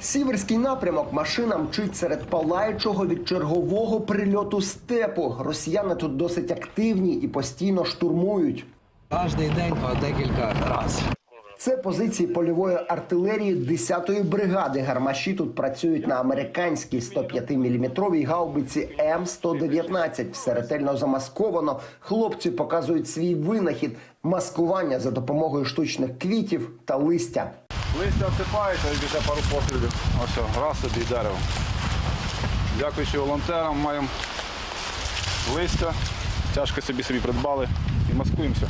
Сіверський напрямок машина мчить серед палаючого від чергового прильоту степу. Росіяни тут досить активні і постійно штурмують. Кожний день по декілька разів. Це позиції польової артилерії 10-ї бригади. Гармаші тут працюють на американській 105-мм гаубиці М119. Все ретельно замасковано. Хлопці показують свій винахід маскування за допомогою штучних квітів та листя. Листя всипається і після пару пострілів. Ось раз собі і дерево. Дякуючи волонтерам, маємо листя, тяжко собі собі придбали і маскуємося.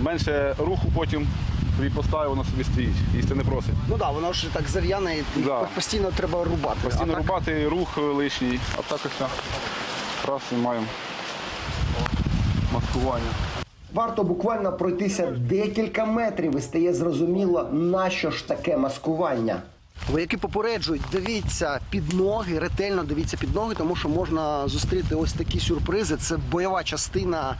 Менше руху потім тобі поставив, воно собі стоїть. Їсти не просить. Ну так, воно ж так зер'яне, і Да. постійно треба рубати. Постійно рубати рух лишній, а так ось раз і маємо маскування. Варто буквально пройтися декілька метрів і стає зрозуміло, на що ж таке маскування. Вояки попереджують, дивіться під ноги, ретельно дивіться під ноги, тому що можна зустріти ось такі сюрпризи. Це бойова частина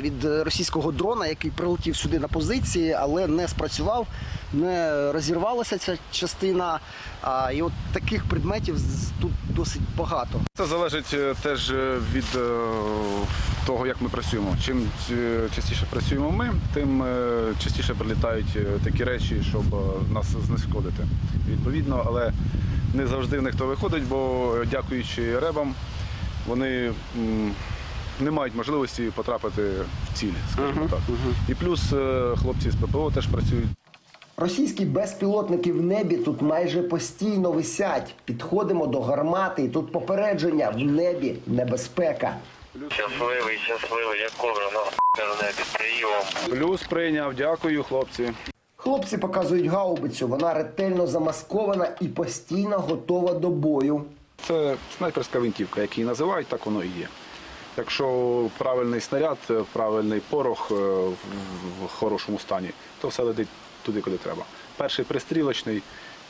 від російського дрона, який прилетів сюди на позиції, але не спрацював, не розірвалася ця частина. А, і от таких предметів тут досить багато. Це залежить е, теж е, від е, того, як ми працюємо. Чим частіше працюємо ми, тим частіше прилітають такі речі, щоб нас знешкодити. Відповідно, але не завжди в них то виходить, бо дякуючи ребам, вони не мають можливості потрапити в ціль, скажімо так. І плюс хлопці з ППО теж працюють. Російські безпілотники в небі тут майже постійно висять. Підходимо до гармати, і тут попередження в небі небезпека. Щасливий, щасливий, як кобра на небі приїмом. Плюс прийняв, дякую, хлопці. Хлопці показують гаубицю. Вона ретельно замаскована і постійно готова до бою. Це снайперська винтівка, як її називають, так воно і є. Якщо правильний снаряд, правильний порох е, в- в хорошому стані, то все летить туди, куди треба. Перший пристрілочний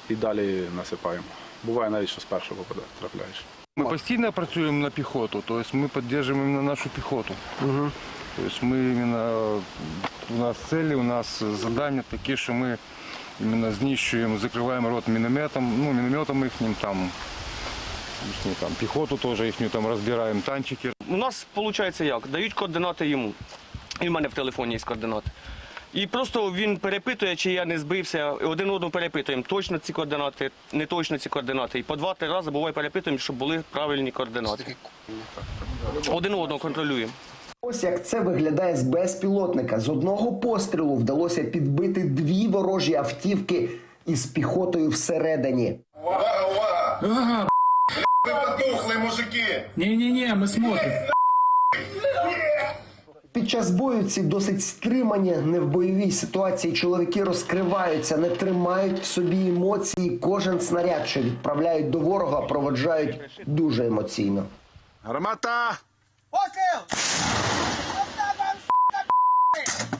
і далі насипаємо. Буває навіть, що з першого попаде, трапляєш. Ми постійно працюємо на піхоту, тобто ми підтримуємо нашу піхоту. Тобто ми іменно, у нас цілі, у нас завдання такі, що ми іменно знищуємо, закриваємо рот мінометом, ну, мінометом їхнім, там, їхню, там, піхоту теж їхню там розбираємо, танчики. У нас виходить як? Дають координати йому. І в мене в телефоні є координати. І просто він перепитує, чи я не збився. Один одного перепитуємо, точно ці координати, не точно ці координати. І по два-три рази буває перепитуємо, щоб були правильні координати. Один одного контролюємо. Ось як це виглядає з безпілотника. З одного пострілу вдалося підбити дві ворожі автівки із піхотою всередині. Увага, увага! Ви потухли, мужики! Не-не-не, мы смотрим. Під час бою ці досить стримані, не в бойовій ситуації. Чоловіки розкриваються, не тримають в собі емоції. Кожен снаряд, що відправляють до ворога, проводжають дуже емоційно. Гармата!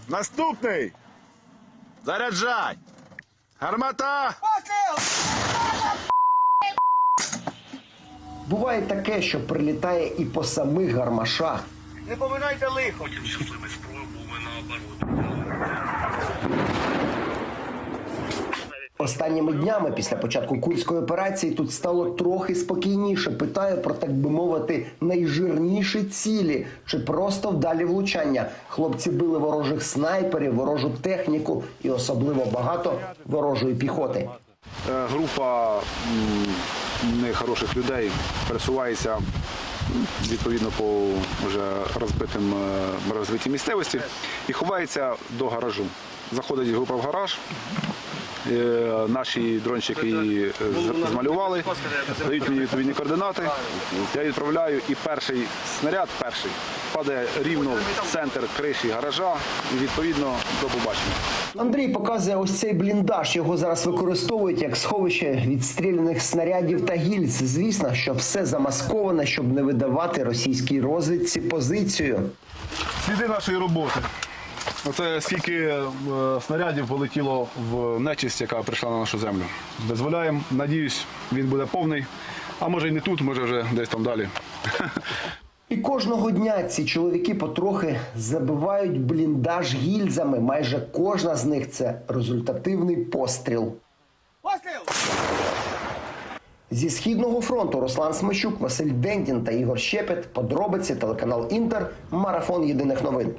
Наступний! Заряджай! Гармата! Буває таке, що прилітає і по самих гармашах. Не поминайте лихо. Останніми днями після початку курської операції тут стало трохи спокійніше. Питаю про так би мовити найжирніші цілі чи просто вдалі влучання. Хлопці били ворожих снайперів, ворожу техніку і особливо багато ворожої піхоти. Е, Група нехороших людей пересувається відповідно по вже розбитим е, розвитій місцевості і ховається до гаражу. Заходить група в гараж. е, Наші дрончики її е, змалювали, дають мені відповідні координати. Я відправляю, і перший снаряд, перший, падає рівно в центр криші гаража, і відповідно до побачення. Андрій показує ось цей бліндаж. Його зараз використовують як сховище відстріляних снарядів та гільз. Звісно, що все замасковане, щоб не видавати російській розвідці позицію. Сліди нашої роботи. Оце скільки е, снарядів полетіло в нечисть, яка прийшла на нашу землю. Дозволяємо, надіюсь, він буде повний. А може і не тут, може вже десь там далі. І кожного дня ці чоловіки потрохи забивають бліндаж гільзами. Майже кожна з них це результативний постріл. постріл. Зі східного фронту Руслан Смачук, Василь Дендін та Ігор Щепет. Подробиці телеканал Інтер. Марафон єдиних новин.